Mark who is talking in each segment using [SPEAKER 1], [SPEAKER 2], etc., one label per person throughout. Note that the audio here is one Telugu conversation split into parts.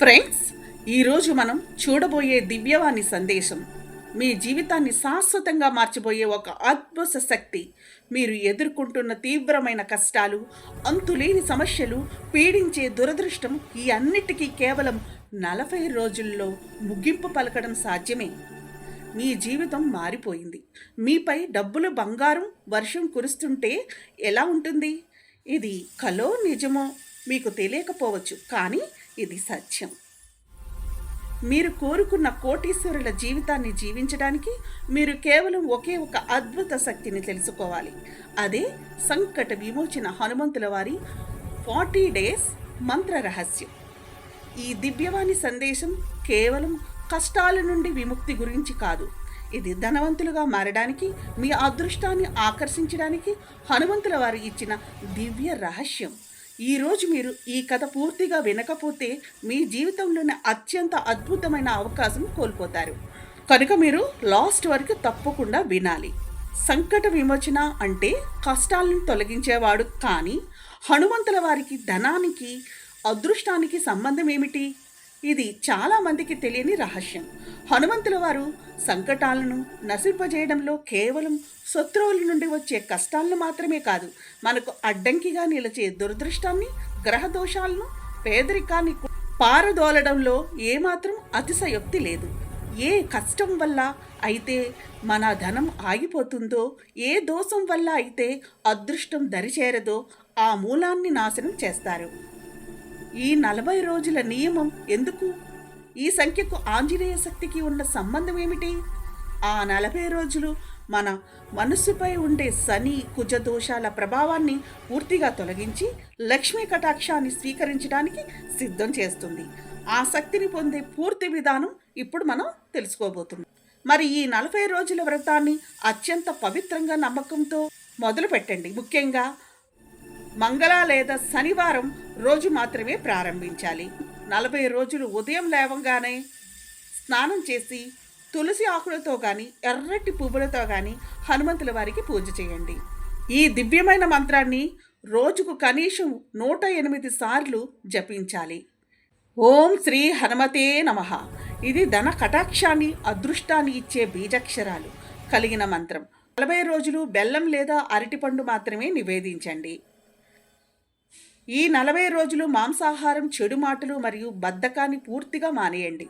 [SPEAKER 1] ఫ్రెండ్స్ ఈరోజు మనం చూడబోయే దివ్యవాణి సందేశం. మీ జీవితాన్ని శాశ్వతంగా మార్చబోయే ఒక అద్భుత శక్తి. మీరు ఎదుర్కొంటున్న తీవ్రమైన కష్టాలు అంతులేని సమస్యలు పీడించే దురదృష్టం ఈ అన్నిటికీ కేవలం నలభై రోజుల్లో ముగింపు పలకడం సాధ్యమే. మీ జీవితం మారిపోయింది. మీపై డబ్బులు బంగారం వర్షం కురుస్తుంటే ఎలా ఉంటుంది? ఇది కలో నిజమో మీకు తెలియకపోవచ్చు. కానీ ఇది సత్యం. మీరు కోరుకున్న కోటీశ్వరుల జీవితాన్ని జీవించడానికి మీరు కేవలం ఒకే ఒక అద్భుత శక్తిని తెలుసుకోవాలి. అదే సంకట విమోచన హనుమంతుల వారి ఫార్టీ డేస్ మంత్ర రహస్యం. ఈ దివ్యవాణి సందేశం కేవలం కష్టాల నుండి విముక్తి గురించి కాదు. ఇది ధనవంతులుగా మారడానికి మీ అదృష్టాన్ని ఆకర్షించడానికి హనుమంతుల వారు ఇచ్చిన దివ్య రహస్యం. ఈరోజు మీరు ఈ కథ పూర్తిగా వినకపోతే మీ జీవితంలోని అత్యంత అద్భుతమైన అవకాశం కోల్పోతారు. కనుక మీరు లాస్ట్ వరకు తప్పకుండా వినాలి. సంకట విమోచన అంటే కష్టాలను తొలగించేవాడు కానీ హనుమంతుల వారికి ధనానికి అదృష్టానికి సంబంధం ఏమిటి? ఇది చాలా మందికి తెలియని రహస్యం. హనుమంతుల వారు సంకటాలను నశింపజేయడంలో కేవలం శత్రువుల నుండి వచ్చే కష్టాలను మాత్రమే కాదు మనకు అడ్డంకిగా నిలిచే దురదృష్టాన్ని గ్రహ దోషాలను పేదరికాన్ని పారదోలడంలో ఏమాత్రం అతిశయోక్తి లేదు. ఏ కష్టం వల్ల అయితే మన ధనం ఆగిపోతుందో ఏ దోషం వల్ల అయితే అదృష్టం దరిచేరదో ఆ మూలాన్ని నాశనం చేస్తారు. ఈ నలభై రోజుల నియమం ఎందుకు? ఈ సంఖ్యకు ఆంజనేయ శక్తికి ఉన్న సంబంధం ఏమిటి? ఆ నలభై రోజులు మన మనస్సుపై ఉండే శని కుజ దోషాల ప్రభావాన్ని పూర్తిగా తొలగించి లక్ష్మీ కటాక్షాన్ని స్వీకరించడానికి సిద్ధం చేస్తుంది. ఆ శక్తిని పొందే పూర్తి విధానం ఇప్పుడు మనం తెలుసుకోబోతున్నాం. మరి ఈ నలభై రోజుల వ్రతాన్ని అత్యంత పవిత్రంగా నమ్మకంతో మొదలు పెట్టండి ముఖ్యంగా మంగళ లేదా శనివారం రోజు మాత్రమే ప్రారంభించాలి. నలభై రోజులు ఉదయం లేవగానే స్నానం చేసి తులసి ఆకులతో కానీ ఎర్రటి పువ్వులతో కానీ హనుమంతుల వారికి పూజ చేయండి. ఈ దివ్యమైన మంత్రాన్ని రోజుకు కనీసం నూట ఎనిమిది సార్లు జపించాలి. ఓం శ్రీ హనుమతే నమ. ఇది ధన కటాక్షాన్ని అదృష్టాన్ని ఇచ్చే బీజాక్షరాలు కలిగిన మంత్రం. నలభై రోజులు బెల్లం లేదా అరటిపండు మాత్రమే నివేదించండి. ఈ నలభై రోజులు మాంసాహారం చెడు మాటలు మరియు బద్ధకాన్ని పూర్తిగా మానేయండి.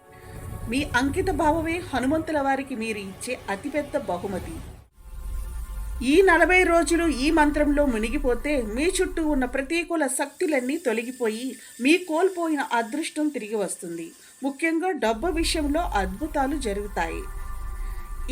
[SPEAKER 1] మీ అంకిత భావమే హనుమంతుల వారికి మీరు ఇచ్చే అతిపెద్ద బహుమతి. ఈ నలభై రోజులు ఈ మంత్రంలో మునిగిపోతే మీ చుట్టూ ఉన్న ప్రతికూల శక్తులన్నీ తొలగిపోయి మీ కోల్పోయిన అదృష్టం తిరిగి వస్తుంది. ముఖ్యంగా డబ్బు విషయంలో అద్భుతాలు జరుగుతాయి.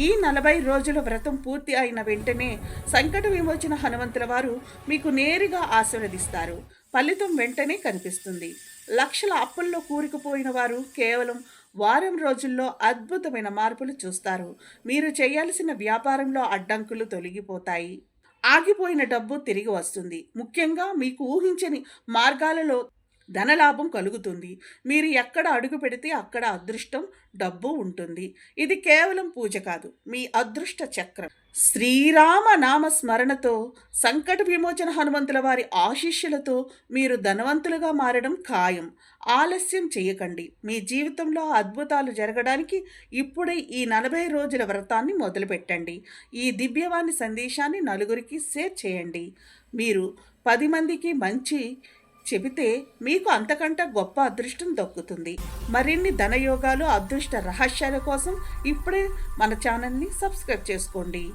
[SPEAKER 1] ఈ నలభై రోజుల వ్రతం పూర్తి అయిన వెంటనే సంకట విమోచన హనుమంతుల వారు మీకు నేరుగా ఆశీర్వదిస్తారు. ఫలితం వెంటనే కనిపిస్తుంది. లక్షల అప్పుల్లో కూరుకుపోయిన వారు కేవలం వారం రోజుల్లో అద్భుతమైన మార్పులు చూస్తారు. మీరు చేయాల్సిన వ్యాపారంలో అడ్డంకులు తొలగిపోతాయి. ఆగిపోయిన డబ్బు తిరిగి వస్తుంది. ముఖ్యంగా మీకు ఊహించని మార్గాలలో ధనలాభం కలుగుతుంది. మీరు ఎక్కడ అడుగు పెడితే అక్కడ అదృష్టం డబ్బు ఉంటుంది. ఇది కేవలం పూజ కాదు మీ అదృష్ట చక్రం. శ్రీరామ నామ స్మరణతో సంకట విమోచన హనుమంతుల వారి ఆశీస్సులతో మీరు ధనవంతులుగా మారడం ఖాయం. ఆలస్యం చేయకండి. మీ జీవితంలో అద్భుతాలు జరగడానికి ఇప్పుడే ఈ నలభై రోజుల వ్రతాన్ని మొదలుపెట్టండి. ఈ దివ్యవాణి సందేశాన్ని నలుగురికి షేర్ చేయండి. మీరు పది మందికి మంచి చెబితే మీకు అంతకంటే గొప్ప అదృష్టం దక్కుతుంది. మరిన్ని ధనయోగాలు అదృష్ట రహస్యాల కోసం ఇప్పుడే మన ఛానల్ని సబ్స్క్రైబ్ చేసుకోండి.